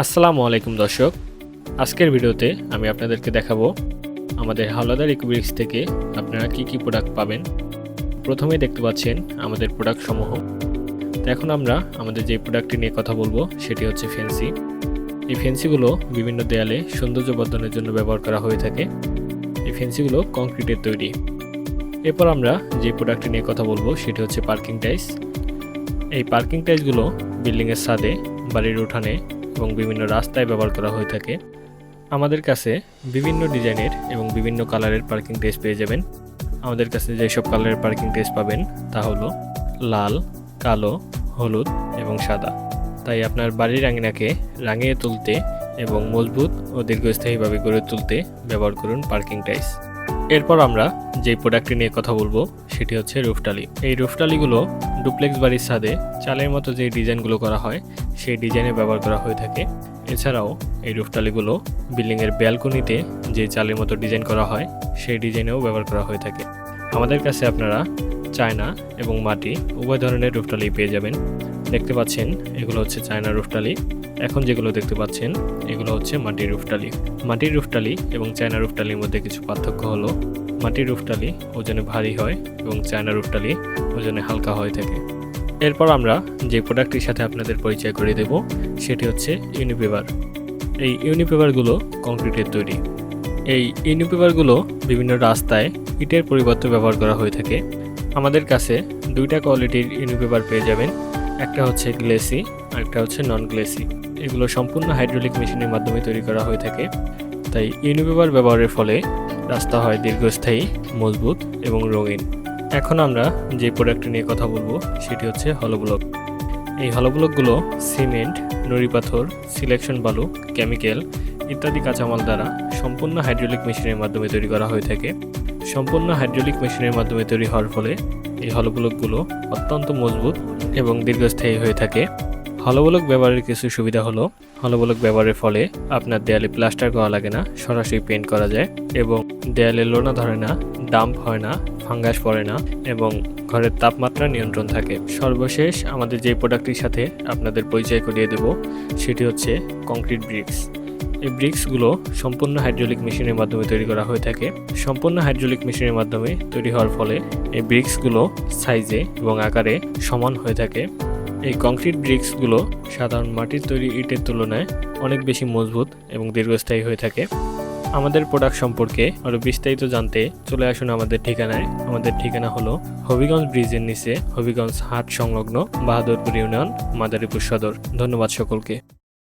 আসসালামু আলাইকুম দর্শক। আজকের ভিডিওতে আমি আপনাদেরকে দেখাবো আমাদের হাওলাদার ইকুব্রিক্স থেকে আপনারা কি কি প্রোডাক্ট পাবেন। প্রথমেই দেখতে পাচ্ছেন আমাদের প্রোডাক্ট সমূহ। এখন আমরা আমাদের যে প্রোডাক্টটি নিয়ে কথা বলব, সেটি হচ্ছে ফেন্সি। এই ফেন্সিগুলো বিভিন্ন দেয়ালে সৌন্দর্য বর্ধনের জন্য ব্যবহার করা হয়ে থাকে। এই ফেন্সিগুলো কংক্রিটের তৈরি। এরপর আমরা যে প্রোডাক্টটি নিয়ে কথা বলব, সেটি হচ্ছে পার্কিং টাইস এই পার্কিং টাইসগুলো বিল্ডিংয়ের ছাদে বাড়ির উঠানে এবং বিভিন্ন রাস্তায় ব্যবহার করা হয়ে থাকে। আমাদের কাছে বিভিন্ন ডিজাইনের এবং বিভিন্ন কালারের পার্কিং টেস্ট পেয়ে যাবেন। আমাদের কাছে যেসব কালারের পার্কিং টেস্ট পাবেন তা হলো লাল, কালো, হলুদ এবং সাদা। তাই আপনার বাড়ির আঙিনাকে রাঙিয়ে তুলতে এবং মজবুত ও দীর্ঘস্থায়ীভাবে গড়ে তুলতে ব্যবহার করুন পার্কিং টাইস এরপর আমরা যে প্রোডাক্টটি নিয়ে কথা বলব সেটি হচ্ছে রুফটালি। এই রুফটালিগুলো ডুপ্লেক্স বাড়ির ছাদে চালের মতো যে ডিজাইনগুলো করা হয়, সেই ডিজাইনে ব্যবহার করা হয়ে থাকে। এছাড়াও এই রুফটালিগুলো বিল্ডিংয়ের ব্যালকনিতে যে চালের মতো ডিজাইন করা হয়, সেই ডিজাইনেও ব্যবহার করা হয়ে থাকে। আমাদের কাছে আপনারা চায়না এবং মাটি উভয় ধরনের রুফটালি পেয়ে যাবেন। দেখতে পাচ্ছেন, এগুলো হচ্ছে চায়না রুফটালি। এখন যেগুলো দেখতে পাচ্ছেন, এগুলো হচ্ছে মাটির রুফটালি। মাটির রুফটালি এবং চায়না রুফটালির মধ্যে কিছু পার্থক্য হলো মাটির রুফটালি ওজনে ভারী হয় এবং চায়না রুফটালি ওজনে হালকা হয়ে থাকে। এরপর আমরা যে প্রোডাক্টটির সাথে আপনাদের পরিচয় করে দেব, সেটি হচ্ছে ইউনিপেপার এই ইউনিপেপারগুলো কংক্রিটের তৈরি। এই ইউনিপেপারগুলো বিভিন্ন রাস্তায় ইটের পরিবর্তে ব্যবহার করা হয়ে থাকে। আমাদের কাছে দুইটা কোয়ালিটির ইউনিপেপার পেয়ে যাবেন, একটা হচ্ছে গ্লেসি আর একটা হচ্ছে নন গ্লেসি এগুলো সম্পূর্ণ হাইড্রোলিক মেশিনের মাধ্যমে তৈরি করা হয়ে থাকে। তাই ইউনিপেপার ব্যবহারের ফলে রাস্তা হয় দীর্ঘস্থায়ী, মজবুত এবং রঙিন। এখন আমরা যে প্রোডাক্ট নিয়ে কথা বলব, সেটি হচ্ছে হলো ব্লক এই হলো ব্লকগুলো সিমেন্ট নুড়ি পাথর সিলেকশন বালু কেমিক্যাল ইত্যাদি কাঁচামাল দ্বারা সম্পূর্ণ হাইড্রোলিক মেশিনের মাধ্যমে তৈরি করা হয়ে থাকে। সম্পূর্ণ হাইড্রোলিক মেশিনের মাধ্যমে তৈরি হওয়ার ফলে এই হলো ব্লকগুলো অত্যন্ত মজবুত এবং দীর্ঘস্থায়ী হয়ে থাকে। হলবলক ব্যবহারের কিছু সুবিধা হলো, হলবলক ব্যবহারের ফলে আপনার দেয়ালে প্লাস্টার করা লাগে না, সরাসরি পেন্ট করা যায় এবং দেয়ালে লোনা ধরে না ডাম্প হয় না ফাঙ্গাস পড়ে না এবং ঘরের তাপমাত্রা নিয়ন্ত্রণ থাকে। সর্বশেষ আমাদের যে প্রোডাক্টটির সাথে আপনাদের পরিচয় করিয়ে দেব, সেটি হচ্ছে কংক্রিট ব্রিক্স এই ব্রিক্সগুলো সম্পূর্ণ হাইড্রোলিক মেশিনের মাধ্যমে তৈরি করা হয়ে থাকে। সম্পূর্ণ হাইড্রোলিক মেশিনের মাধ্যমে তৈরি হওয়ার ফলে এই ব্রিক্সগুলো সাইজে এবং আকারে সমান হয়ে থাকে। এই কংক্রিট ব্রিক্সগুলো সাধারণ মাটির তৈরি ইটের তুলনায় অনেক বেশি মজবুত এবং দীর্ঘস্থায়ী হয়ে থাকে। আমাদের প্রোডাক্ট সম্পর্কে আরও বিস্তারিত জানতে চলে আসুন আমাদের ঠিকানায়। আমাদের ঠিকানা হলো হবিগঞ্জ ব্রিজের নিচে হবিগঞ্জ হাট সংলগ্ন বাহাদুরপুর ইউনিয়ন, মাদারীপুর সদর। ধন্যবাদ সকলকে।